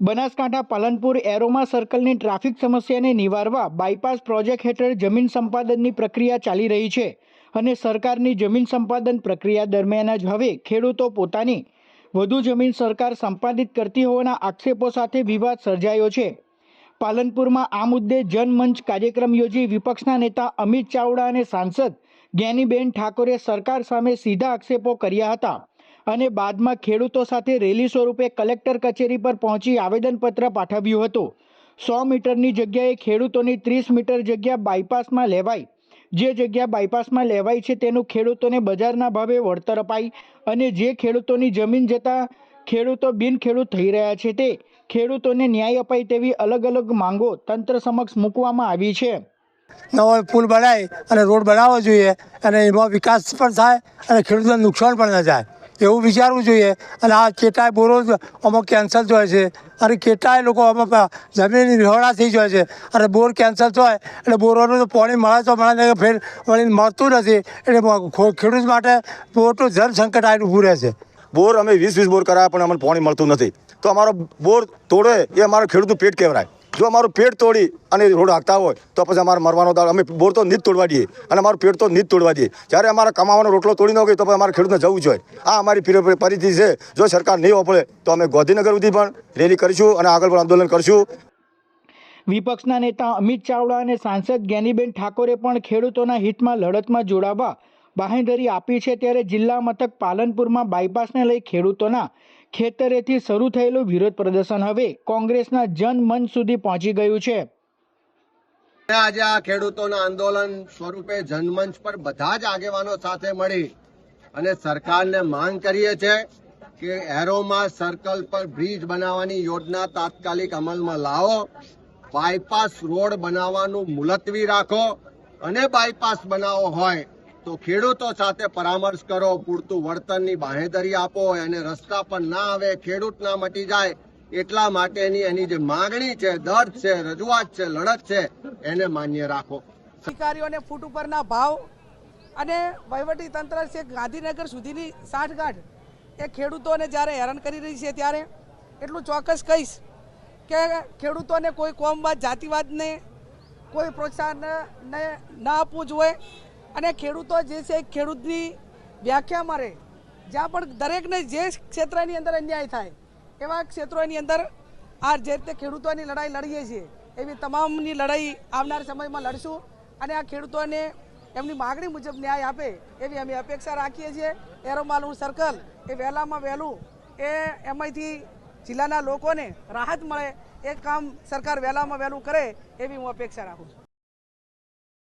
Banaskantha Palanpur aroma સર્કલની traffic સમસ્યાને નિવારવા બાયપાસ પ્રોજેક્ટ હેઠળ જમીન સંપાદનની પ્રક્રિયા ચાલી રહી છે અને સરકારની જમીન સંપાદન પ્રક્રિયા દરમિયાન જ હવે ખેડૂતો પોતાની વધુ જમીન સરકાર સંપાદિત કરતી હોવાના આક્ષેપો સાથે વિવાદ સર્જાયો છે. પાલનપુરમાં આ મુદ્દે જનમંચ કાર્યક્રમ યોજી વિપક્ષના નેતા અમિત ચાવડા અને સાંસદ જ્ઞાનીબેન ઠાકોરે સરકાર સામે સીધા આક્ષેપો કર્યા હતા. અને બાદમાં ખેડૂતો સાથે રેલી સ્વરૂપે કલેક્ટર કચેરી પર પહોંચી આવેદનપત્ર પાઠવ્યું હતું. સો મીટરની જગ્યાએ ખેડૂતોની ત્રીસ મીટર જગ્યા બાયપાસમાં લેવાય જે જગ્યા બાયપાસમાં લેવાય છે તેનું ખેડૂતોને બજારના ભાવે વળતર અપાય અને જે ખેડૂતોની જમીન જતાં ખેડૂતો બિનખેડૂત થઈ રહ્યા છે તે ખેડૂતોને ન્યાય અપાય તેવી અલગ અલગ માંગો તંત્ર સમક્ષ મૂકવામાં આવી છે. નવો પુલ બનાવી અને રોડ બનાવવો જોઈએ અને એમાં વિકાસ પણ થાય અને ખેડૂતોને નુકસાન પણ ન જાય. એવું વિચારવું જોઈએ. અને આ કેટલાય બોરો અમુક કેન્સલ થાય છે. અને કેટલાય લોકો અમુક જમીન વિહોણા થઈ જાય છે. અને બોર કેન્સલ થાય, એટલે બોરોનું તો પાણી મળે તો મળે ફેર વળી મળતું નથી. એટલે ખેડૂત માટે મોટું જળ સંકટ આવીને ઊભું રહે છે બોર અમે વીસ વીસ બોર કરાયા, પણ અમને પાણી મળતું નથી. તો અમારો બોર તોડે, એ અમારો ખેડૂતનું પેટ કહેવાય જો અમારું પેટ તોડી અને રોડ હાંકતા હોય, તો પછી અમારે મરવાનો દાળ અમે બોર તો નીત તોડવા દઈએ અને અમારું પેટ તો નીત તોડવા દઈએ. જ્યારે અમારા કમાવાનો રોટલો તોડી ન ગઈ તો પછી અમારે ખેડૂતને જવું જોઈએ આ અમારી પરી- પરિસ્થિતિ છે. જો સરકાર નહીં વાપરે, તો અમે ગાંધીનગર સુધી પણ રેલી કરીશું અને આગળ પણ આંદોલન કરીશું. વિપક્ષના નેતા અમિત ચાવડા અને સાંસદ જ્ઞાનીબેન ઠાકોરે પણ ખેડૂતોના હિતમાં લડતમાં જોડાવા બાહેંધરી આપી છે ત્યારે જિલ્લા મથક પાલનપુરમાં બાયપાસને લઈ ખેડૂતોના ખેતરેથી શરૂ થયેલું વિરોધ પ્રદર્શન હવે કોંગ્રેસના જનમન સુધી પહોંચી ગયું છે. આજે આ ખેડૂતોના આંદોલન સ્વરૂપે જનમંચ પર બધા જ આગેવાનો સાથે મળી અને સરકારને માંગ કરીએ છે કે એરોમા સર્કલ પર બ્રિજ બનાવવાની યોજના તાત્કાલિક અમલમાં લાવો, બાયપાસ રોડ બનાવવાનું મુલતવી રાખો અને બાયપાસ બનાવો હોય તો ખેડૂતો સાથે પરામર્શ કરો, પૂરતું વળતરની બાહેધરી આપો અને રસ્તા પર ના આવે, ખેડૂત ના મટી જાય, એટલા માટેની એની જે માગણી છે દર્દ છે, રજૂઆત છે, લડત છે, એને માન્ય રાખો. અધિકારીઓને ફૂટ ઉપરના ભાવ અને વહીવટી તંત્ર છે, ગાંધીનગર સુધીની સાઠગાંઠ. એ ખેડૂતોને જ્યારે હેરાન કરી રહી છે ત્યારે એટલું ચોક્કસ કહીશ કે ખેડૂતોને કોઈ કોમવાદ, જાતિવાદને કોઈ પ્રોત્સાહન ના આપવું જોઈએ. અને ખેડૂતો જે છે, ખેડૂતની વ્યાખ્યા મારે, જ્યાં પણ દરેકને જે ક્ષેત્રની અંદર અન્યાય થાય, એવા ક્ષેત્રોની અંદર આ જે રીતે ખેડૂતોની લડાઈ લડીએ છીએ, એવી તમામની લડાઈ આવનાર સમયમાં લડશું અને આ ખેડૂતોને એમની માગણી મુજબ ન્યાય આપે, એવી અમે અપેક્ષા રાખીએ છીએ. એરોમાલું સર્કલ એ વહેલામાં વહેલું, એ એમાંથી જિલ્લાના લોકોને રાહત મળે, એ કામ સરકાર વહેલામાં વહેલું કરે, એવી હું અપેક્ષા રાખું છું.